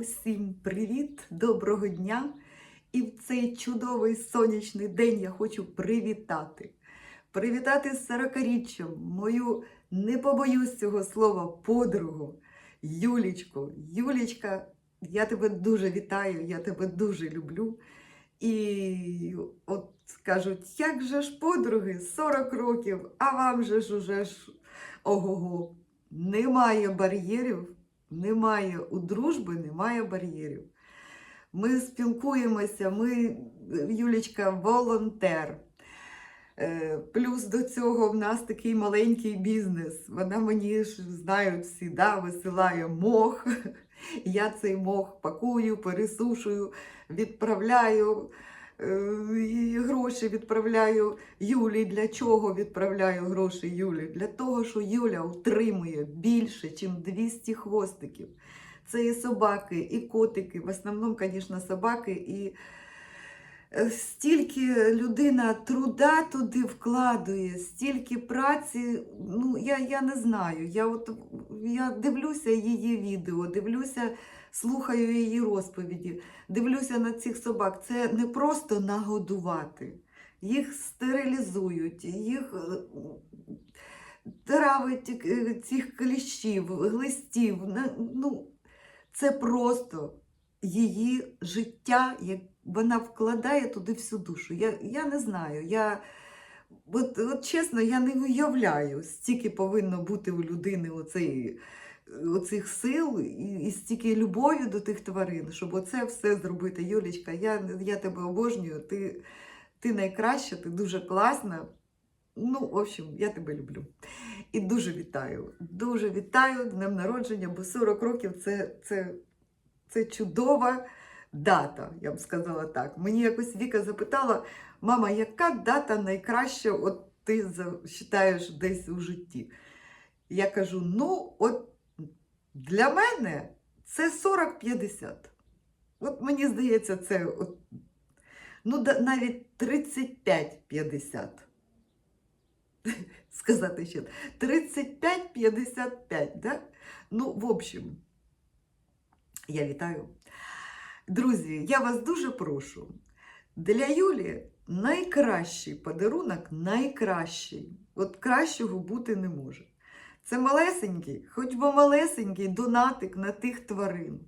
Усім привіт, доброго дня! І в цей чудовий сонячний день я хочу привітати. Привітати з 40-річчям мою, не побоюсь цього слова, подругу Юлічку. Юлічка, я тебе дуже вітаю, я тебе дуже люблю. І от кажуть, як же ж подруги, 40 років, а вам же ж уже ж ого-го. Немає бар'єрів, немає у дружби, немає бар'єрів. Ми спілкуємося, ми, Юлічка, волонтер. Е, Плюс до цього в нас такий маленький бізнес. Вона мені ж знають всі, да, висилає мох. Я цей мох пакую, пересушую, відправляю. Е, гроші відправляю Юлі. Для чого відправляю гроші Юлі? Для того, що Юля утримує більше, ніж 200 хвостиків. Це і собаки, і котики, в основному, звісно, собаки. І е, стільки людина труда туди вкладує, стільки праці. Ну, я, я не знаю. Я, от, я дивлюся її відео, дивлюся, слухаю її розповіді, дивлюся на цих собак. Це не просто нагодувати. Їх стерилізують, їх е, травить е, цих кліщів, глистів. Ну, це просто її життя, як вона вкладає туди всю душу. Я, я не знаю. Я, от, от чесно, я не уявляю, стільки повинно бути у людини оцей, оцих сил і, і стільки любові до тих тварин, щоб оце все зробити. Юлічка, я, я тебе обожнюю, ти, ти найкраща, ти дуже класна. Ну, в общем, я тебе люблю. І дуже вітаю. Дуже вітаю днем народження, бо 40 років це, це, це чудова дата, я б сказала так. Мені якось Віка запитала, мама, яка дата найкраща, от ти вважаєш десь у житті? Я кажу: ну, от для мене це 40-50. От мені здається, це от, ну, навіть 35-50 сказати ще 35-55, да? Ну, в общем, я вітаю. Друзі, я вас дуже прошу. Для Юлі найкращий подарунок найкращий. От кращого бути не може. Це малесенький, хоч би малесенький донатик на тих тварин.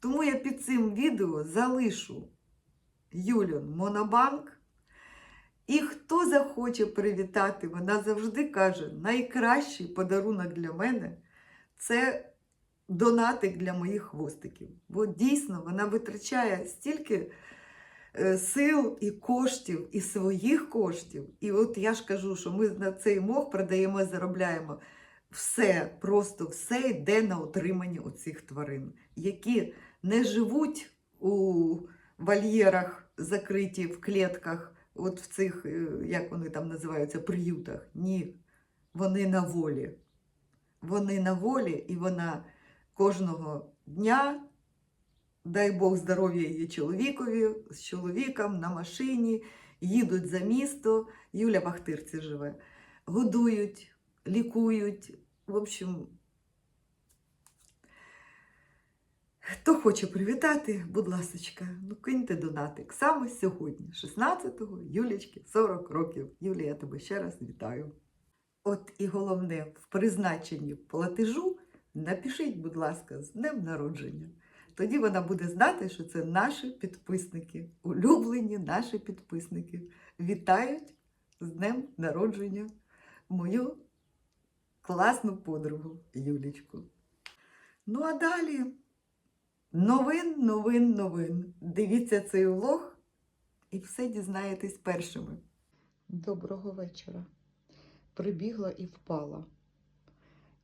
Тому я під цим відео залишу Юлін Монобанк. І хто захоче привітати, вона завжди каже: найкращий подарунок для мене це донатик для моїх хвостиків. Бо дійсно вона витрачає стільки е, сил і коштів, і своїх коштів. І от я ж кажу, що ми на цей мох продаємо, заробляємо. Все, просто все йде на утримання оцих тварин, які не живуть у вольєрах, закриті в клітках от в цих, е, як вони там називаються, приютах. Ні, вони на волі. Вони на волі, і вона кожного дня, дай Бог здоров'я її чоловікові, з чоловіком на машині, їдуть за місто. Юля в Ахтирці живе, годують, лікують. В общем, Хто хоче привітати, будь ласочка, ну киньте донатик. Саме сьогодні, 16-го, Юлічки, 40 років. Юлія, я тебе ще раз вітаю. От і головне, в призначенні платежу напишіть, будь ласка, з днем народження. Тоді вона буде знати, що це наші підписники, улюблені наші підписники. Вітають з днем народження мою класну подругу Юлічку. Ну а далі. Новин, новин, новин. Дивіться цей влог і все дізнаєтесь першими. Доброго вечора. Прибігла і впала.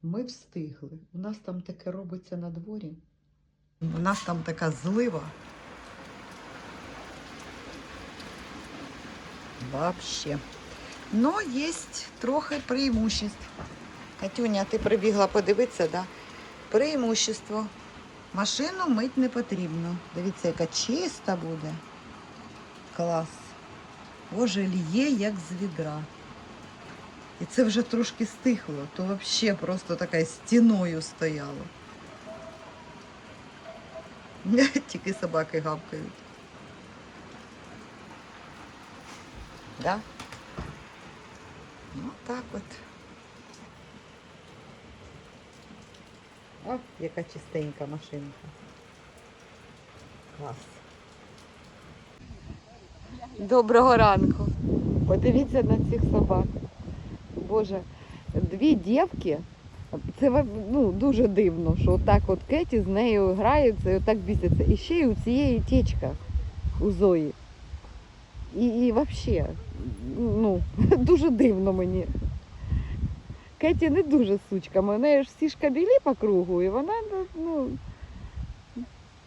Ми встигли. У нас там таке робиться на дворі. У нас там така злива. Вообще. Но є трохи преимуществ. Катюня, ти прибігла подивитися, да? Преимущество. Машину мить не потрібно. Дивіться, яка чиста буде. Клас. Боже, ліє, як з відра. І це вже трошки стихло, то взагалі просто така стіною стояло. Тільки собаки гавкають. Да? Ну, так от. О, яка чистенька машинка. Клас. Доброго ранку. Подивіться на цих собак. Боже, дві дівки. Це ну, дуже дивно, що отак от Кеті з нею граються і отак бісяться. І ще й у цієї течка у Зої. І, і взагалі, ну, дуже дивно мені. Кеті не дуже сучка, у неї ж всі шкабілі по кругу, і вона, ну,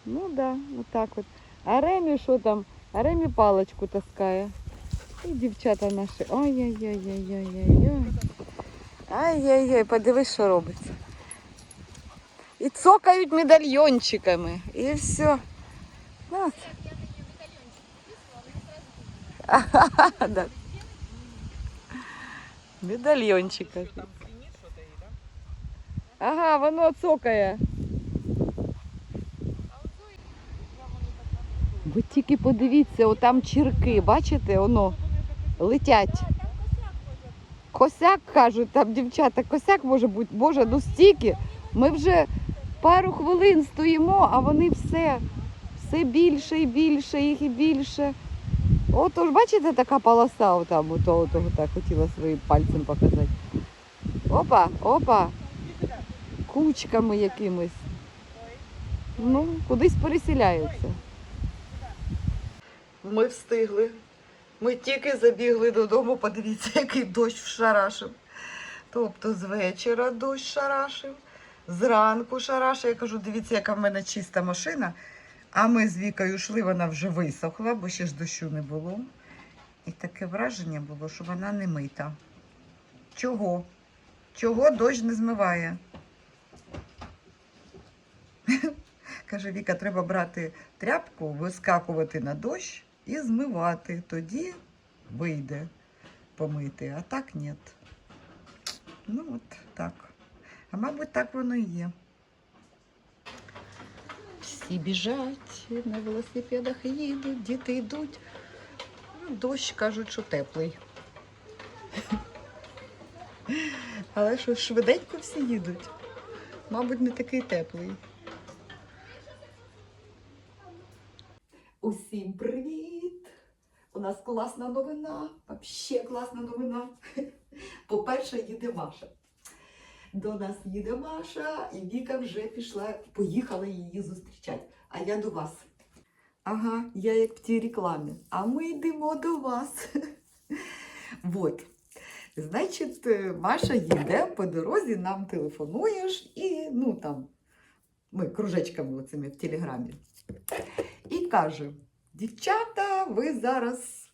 ну да, отак от. А Ремі що там? А Ремі паличку таскає. І дівчата наші. Ой-ой-ой-ой-ой-ой. Ай-яй-яй, подивись, що робиться. І цокають медальйончиками. І все. Ну, да. Ага, воно цокає. Ви тільки подивіться, отам чірки, бачите, воно летять. Косяк кажуть, там дівчата, косяк може бути, боже, ну стільки. Ми вже пару хвилин стоїмо, а вони все, все більше і більше, їх і більше. Отож, бачите, така полоса там, ото, ото, так хотіла своїм пальцем показати. Опа, опа. Кучками якимись. Ну, кудись переселяються. Ми встигли. Ми тільки забігли додому, подивіться, який дощ вшарашив. Тобто з вечора дощ шарашив, зранку шарашив. Я кажу, дивіться, яка в мене чиста машина. А ми з Вікою йшли, вона вже висохла, бо ще ж дощу не було. І таке враження було, що вона не мита. Чого? Чого дощ не змиває? Каже, Віка, треба брати тряпку, вискакувати на дощ і змивати. Тоді вийде помити, а так ні. Ну от так. А мабуть, так воно і є. Всі біжать, на велосипедах їдуть, діти йдуть. Ну, дощ кажуть, що теплий. Але що швиденько всі їдуть. Мабуть, не такий теплий. Усім привіт! У нас класна новина, взагалі класна новина. По-перше, їде Маша. До нас їде Маша, і Віка вже пішла, поїхала її зустрічати. А я до вас. Ага, я як в тій рекламі. А ми йдемо до вас. Вот. Значить, е, Маша їде по дорозі, нам телефонуєш і ну там ми кружечками оцими в телеграмі. І каже: дівчата, ви зараз,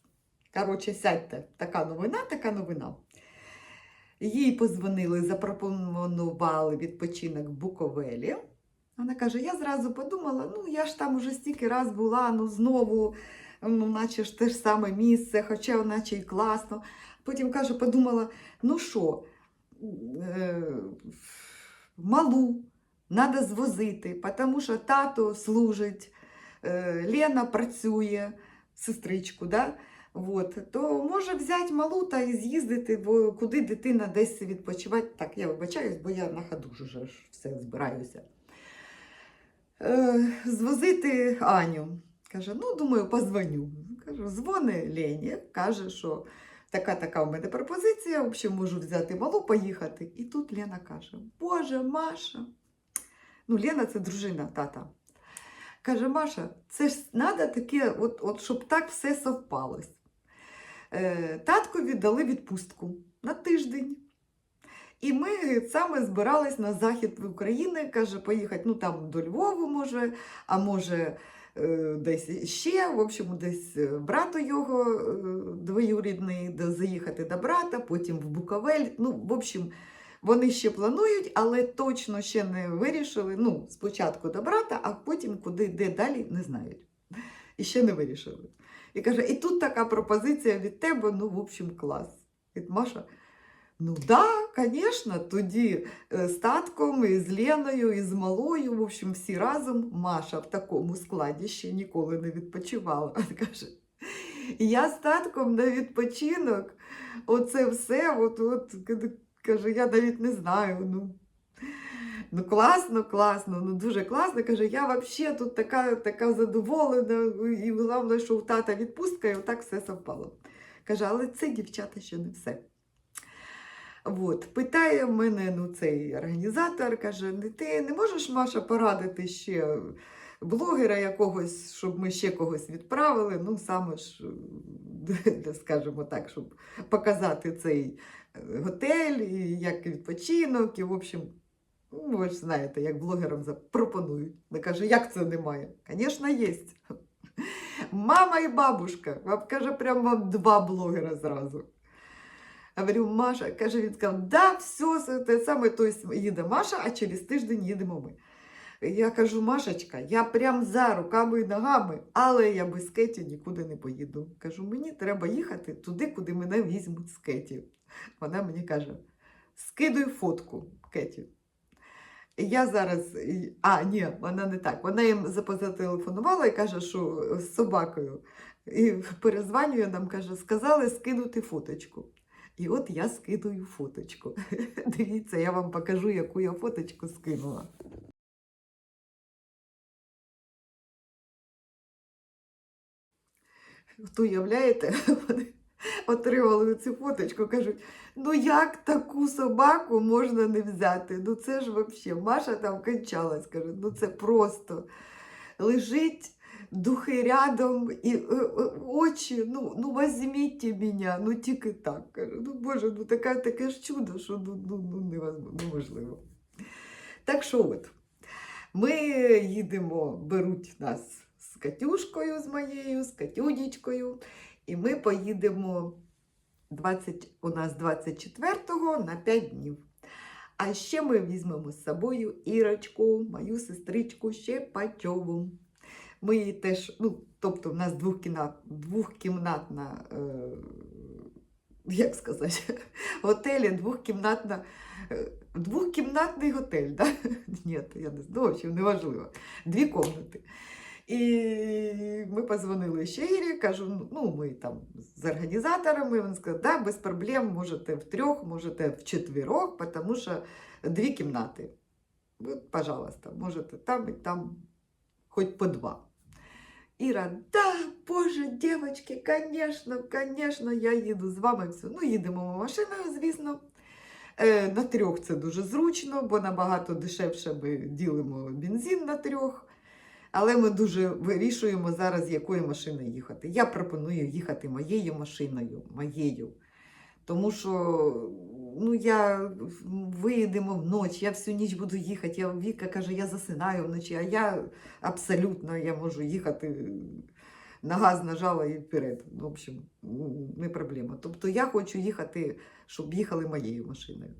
коротше, сядьте. Така новина, така новина. Їй позвонили, запропонували відпочинок в Буковелі. Вона каже: я зразу подумала, ну я ж там уже стільки раз була, ну знову, ну, наче ж те ж саме місце, хоча наче й класно. Потім каже, подумала: ну що, е, малу треба звозити, тому що тато служить. Е, Лена працює, сестричку, да? Вот. то може взяти малу та і з'їздити, бо куди дитина десь відпочивати. Так, я вибачаюсь, бо я на ходу ж все збираюся. Е, звозити Аню. Каже, ну, думаю, позвоню. Кажу, дзвони Лені, каже, що така-така у мене пропозиція, в общем, можу взяти малу, поїхати. І тут Лена каже: Боже, Маша. Ну, Лена це дружина тата. Каже, Маша, це ж треба таке, от, от, щоб так все совпалось. Е, таткові дали відпустку на тиждень. І ми саме збирались на захід України, каже, поїхати ну, там до Львову, може, а може е, десь ще, в общем, десь е, брату його е, двоюрідний, заїхати до брата, потім в Буковель. Ну, в общем, вони ще планують, але точно ще не вирішили. Ну, спочатку до брата, а потім куди де далі, не знають. І ще не вирішили. І каже, і тут така пропозиція від тебе, ну, в общем, клас. І Маша, Ну да, звісно, тоді е, з татком, і з Леною, і з малою, в общем, всі разом. Маша в такому складі ще ніколи не відпочивала. Каже, я з татком на відпочинок, оце все, от, от, каже, я навіть не знаю. Ну, ну класно, класно, ну дуже класно. Каже, я взагалі тут така, така задоволена, і головне, що у тата відпустка, і отак все совпало. Каже, але це дівчата ще не все. От, питає мене ну, цей організатор, каже, ти не можеш, Маша, порадити ще блогера якогось, щоб ми ще когось відправили, ну саме ж, скажімо так, щоб показати цей е, готель, і як відпочинок, і в общем, ну, ви ж знаєте, як блогерам запропонують. Вона каже, як це немає? Звісно, є. Мама і бабушка. Вам каже, прямо два блогера зразу. Я говорю, Маша, каже, він сказав, да, все, те саме, тобто їде Маша, а через тиждень їдемо ми. Я кажу, Машечка, я прям за руками і ногами, але я без Кеті нікуди не поїду. Кажу, мені треба їхати туди, куди мене візьмуть з Кеті. Вона мені каже, скидуй фотку Кеті. Я зараз, а, ні, вона не так. Вона їм запозателефонувала і каже, що з собакою. І перезванює нам, каже, сказали скинути фоточку. І от я скидую фоточку. Дивіться, я вам покажу, яку я фоточку скинула. От уявляєте, вони отримали цю фоточку, кажуть, ну як таку собаку можна не взяти? Ну це ж взагалі, Маша там кончалась, каже, ну це просто лежить духи рядом і е, е, очі, ну, ну візьміть мене, ну тільки так. Каже, ну Боже, ну таке, таке ж чудо, що ну, ну, ну, неможливо. Так що от, ми їдемо, беруть нас з Катюшкою, з моєю, з Катюнічкою, і ми поїдемо 20, у нас 24-го на 5 днів. А ще ми візьмемо з собою Ірочку, мою сестричку Щепачову. Ми її теж, ну, тобто, в нас двохкімнат, двохкімнатна, е, як сказати, готелі, двохкімнатна, е, двохкімнатний готель, да? Ні, я не знаю, ну, в общем, неважливо. Дві кімнати. І ми позвонили ще Ірі, кажу, ну ми там з організаторами, він сказав, да, без проблем, можете в трьох, можете в четвірох, тому що дві кімнати. От, пожалуйста, можете там і там хоч по два. Іра, да, Боже, дівчатки, звісно, звісно, я їду з вами. Все. Ну, їдемо ми машиною, звісно. Е, на трьох це дуже зручно, бо набагато дешевше ми ділимо бензин на трьох. Але ми дуже вирішуємо зараз, якою машиною їхати. Я пропоную їхати моєю машиною, моєю. Тому що ну, я виїдемо вночі, я всю ніч буду їхати. Я, Віка каже, я засинаю вночі, а я абсолютно я можу їхати на газ нажала і вперед. В общем, не проблема. Тобто я хочу їхати, щоб їхали моєю машиною.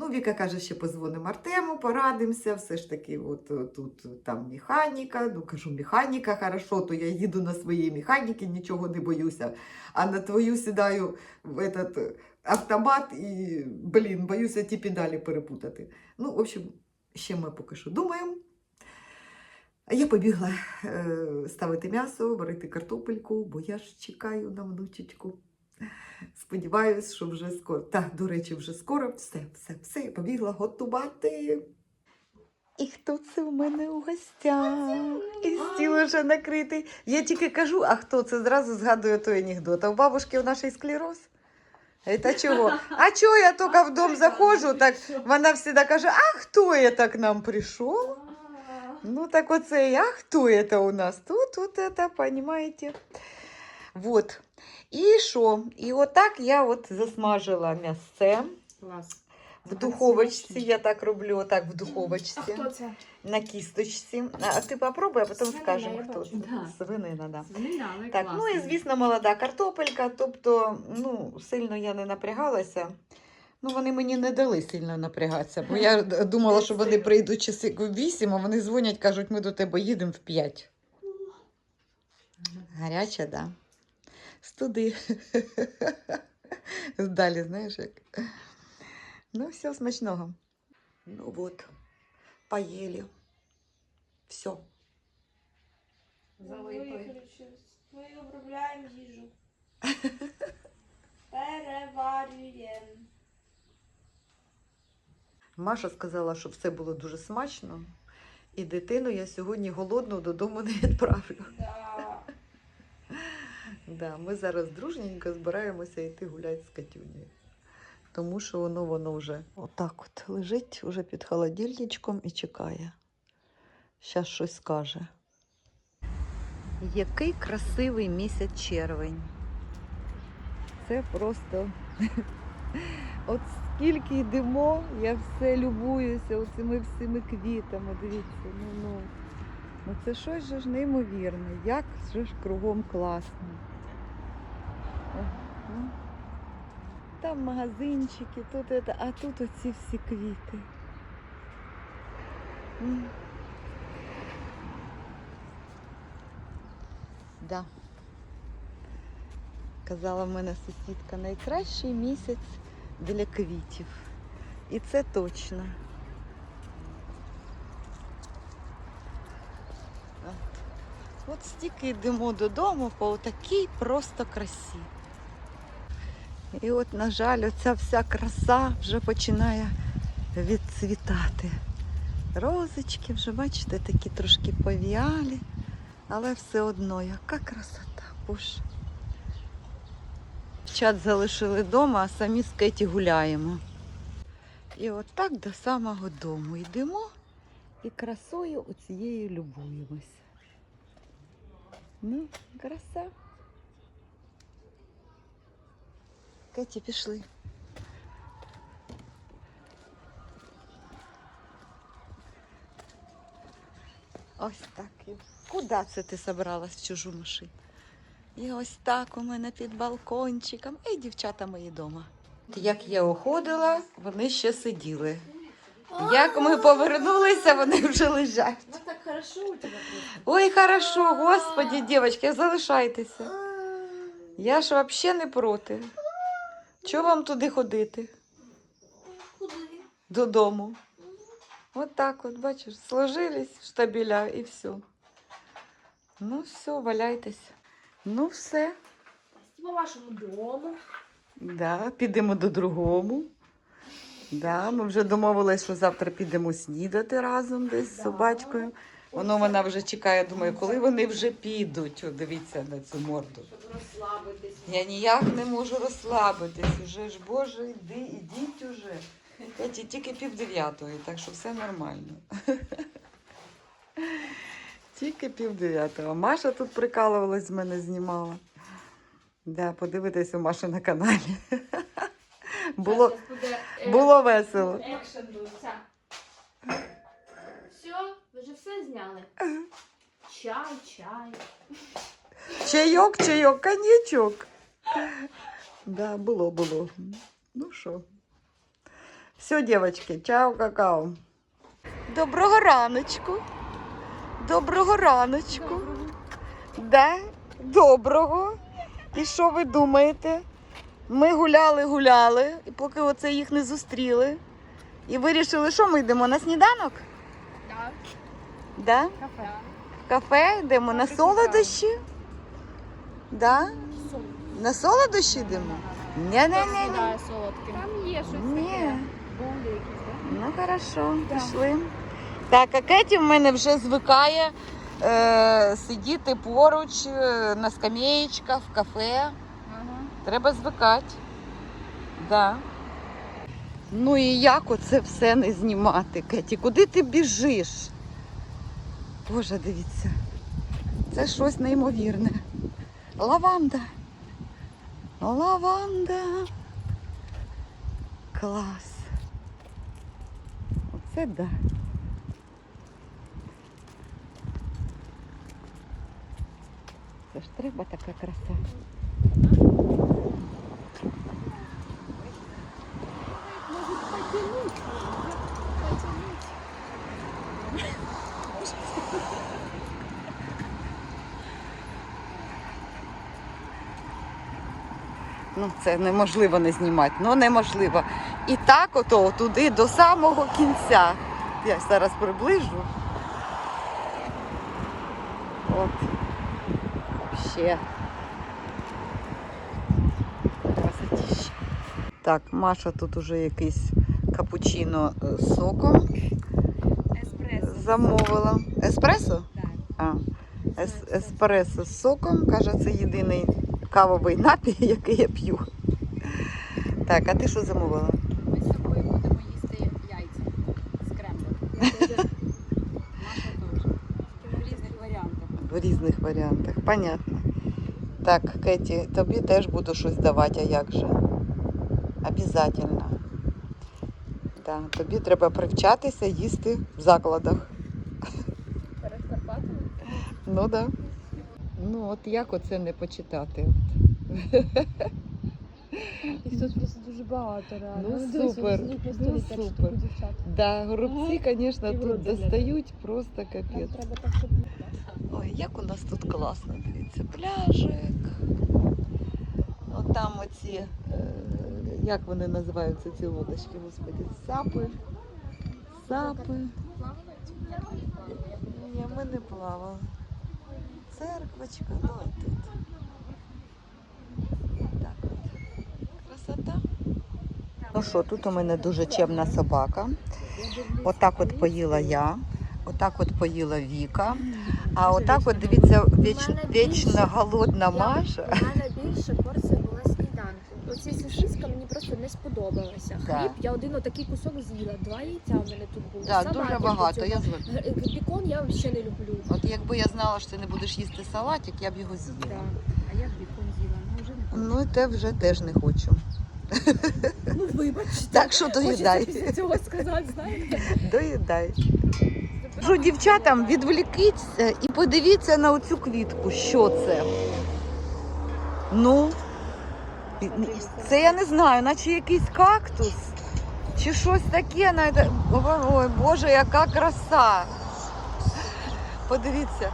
Ну, Віка каже, ще позвонимо Артему, порадимося. Все ж таки, от е, тут там механіка. Ну, кажу, механіка, хорошо, то я їду на своїй механіки, нічого не боюся. А на твою сідаю в этот е, автомат і, блін, боюся ті педалі перепутати. Ну, в общем, ще ми поки що думаємо. Я побігла е, ставити м'ясо, варити картопельку, бо я ж чекаю на внучечку. Сподіваюсь, що вже скоро. Так, до речі, вже скоро все, все, все, я побігла готувати. І хто це в мене у гостях? І стіл вже накритий. Я тільки кажу, а хто це зразу згадує той анекдот. А у бабушки у нашій склероз? Это чого? А чого я тільки в дом заходжу, так вона завжди каже, а хто это к нам прийшов? Ну так оце, а хто это у нас? Тут вот это, понимаете? Вот. І що? І отак я от засмажила м'ясце Клас. в духовочці. Я так роблю, отак в духовочці. А хто це? На кісточці. А ти попробуй, а потім Свинина, скажемо, хто це. да. Свинина, да. Свинина, але Так, ну і звісно, молода картопелька. Тобто, ну, сильно я не напрягалася. Ну, вони мені не дали сильно напрягатися, бо я думала, що вони прийдуть часи в 8, а вони дзвонять, кажуть, ми до тебе їдемо в 5. Гаряча, так. Да. Студи. Далі, знаєш, як. Ну, все, смачного. Ну вот, поели. Все. Залипли. Ми обробляємо їжу. Переварюємо. Маша сказала, що все було дуже смачно. І дитину я сьогодні голодну додому не відправлю. Да. Да, ми зараз дружненько збираємося йти гуляти з Катюнею. Тому що воно воно вже отак от лежить уже під холодильничком і чекає. Щас щось скаже. Який красивий місяць червень. Це просто от скільки йдемо, я все любуюся оцими всіми квітами. Дивіться, ну ну. Ну це щось же ж неймовірне. Як же ж кругом класно. О, ну. Там магазинчики, тут это, а тут оці всі квіти. Да. Казала в мене сусідка, найкращий місяць для квітів. І це точно. От. От стільки йдемо додому по такій просто красі. І от, на жаль, оця вся краса вже починає відцвітати. Розочки вже, бачите, такі трошки повіалі, але все одно, яка красота, боже. Чат залишили вдома, а самі з Кеті гуляємо. І от так до самого дому йдемо і красою оцією любуємося. Ну, краса. Кеті, пішли. Ось так. Куди це ти собралась в чужу машину? І ось так у мене під балкончиком. І дівчата мої вдома. Як я уходила, вони ще сиділи. Як ми повернулися, вони вже лежать. Ну так хорошо у тебе. Ой, хорошо, господі, дівчатки, залишайтеся. Я ж взагалі не проти. Чого вам туди ходити? Куди? Додому. От так от, бачиш, сложились в штабеля і все. Ну, все, валяйтесь. Ну, все. По вашому дому. Да, підемо до другому. Да, ми вже домовились, що завтра підемо снідати разом десь з Да. собачкою. Воно вона вже чекає, думаю, коли вони вже підуть. О, дивіться на цю морду. Щоб розслабитись. Я ніяк не можу розслабитись. Уже ж, Боже, йди, ідіть уже. Кеті, тільки пів дев'ятої, так що все нормально. Тільки пів дев'ятого. Маша тут прикалувалась, з мене знімала. Да, подивитись у Маші на каналі. Було, е, було весело. Екшен. Все. Все, ви вже все зняли. Чай, чай. Чайок, чайок, коньячок. Да, було, було. Ну що. Все, дівчатки, чао, какао. Доброго раночку. Доброго раночку. Да? Доброго. І що ви думаєте? Ми гуляли, гуляли, і поки оце їх не зустріли. І вирішили, що ми йдемо на сніданок? Да? Кафе. В кафе йдемо на солодощі. Да? На солодощі йдемо? Ні-ні-ні. солодке. Там є щось Ні. Бомби якісь, так? Ну хорошо, пішли. Так, а Кеті в мене вже звикає е, сидіти поруч е, на скам'єчках, в кафе. Ага. Треба звикати. Да. Ну і як оце все не знімати, Кеті? Куди ти біжиш? Боже, дивіться. Це щось неймовірне. Лаванда. Лаванда. Клас. Оце да. Це ж треба така краса. Ну, це неможливо не знімати, ну неможливо. І так ото туди до самого кінця. Я зараз приближу. От. Ще. Красотіще. Так, Маша тут уже якийсь капучино е, з соком Еспресо. замовила. Еспресо? Так. А, ес, еспресо з соком. Каже, це єдиний кавовий напій, який я п'ю. Так, а ти що замовила? Ми з собою будемо їсти яйця з теж. В різних варіантах. В різних варіантах. Понятно. Так, Кеті, тобі теж буду щось давати, а як же? Обязательно. Да, тобі треба привчатися їсти в закладах. Перед Карпатами. Ну да. Ну от як оце не почитати? Їх тут просто дуже багато реально. Ну, супер, ну, супер. Да, горобці, звісно, тут достають просто капець. треба так, щоб... Ой, як у нас тут класно, дивіться, пляжик. От там оці, е, як вони називаються ці лодочки, господи, сапи. Сапи. Ні, ми не плавали. Церквочка, ну от тут. Так от. Красота. Ну що, тут у мене дуже чемна собака. Отак от поїла я, отак от поїла Віка. А отак от дивіться, віч, вічно голодна Маша. У мене більше порція. Оці сосиска мені просто не сподобалася. Да. Хліб, я один отакий кусок з'їла. Два яйця у мене тут було. Да, Салатик дуже багато. Я звик. Бікон я взагалі не люблю. От якби я знала, що ти не будеш їсти салатик, я б його Да. з'їла. А я б бікон з'їла, ну вже не Ну і те вже теж не хочу. Ну вибачте. Так що доїдай. цього сказати, знаєте. Доїдай. Кажу дівчатам, відволікіться і подивіться на оцю квітку. Що це? Ну, це я не знаю, наче якийсь кактус. Чи щось таке. навіть- Ой, Боже, яка краса. Подивіться.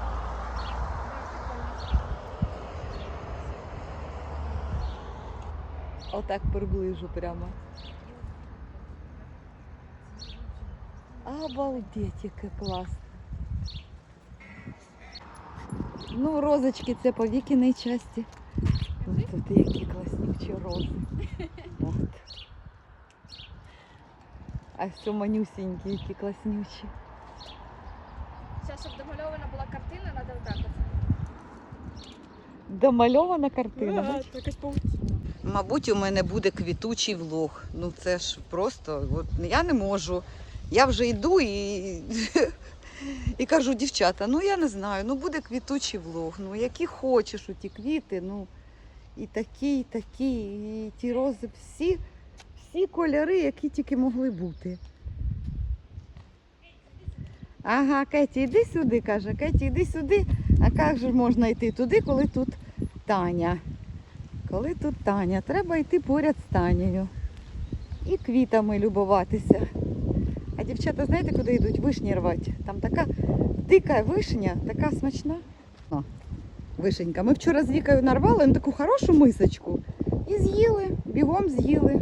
Отак приближу прямо. Обалдеть, яке класно. Ну, розочки це по вікіній часті. Тут які класнючі рози. От. А все манюсінькі, які класнючі. Зараз, щоб домальована була картина, треба отак. Домальована картина. бач? Якась Мабуть, у мене буде квітучий влог. Ну це ж просто, от я не можу. Я вже йду і, і кажу, дівчата, ну я не знаю, ну буде квітучий влог. Ну які хочеш у ті квіти, ну і такі, і такі, і ті рози, всі, всі кольори, які тільки могли бути. Ага, Кеті, йди сюди, каже, Кеті, йди сюди. А як же можна йти туди, коли тут Таня? Коли тут Таня, треба йти поряд з Танею. І квітами любуватися. А дівчата, знаєте, куди йдуть? Вишні рвати. Там така дика вишня, така смачна. Вишенька. Ми вчора з Вікою нарвали на таку хорошу мисочку. І з'їли, бігом з'їли.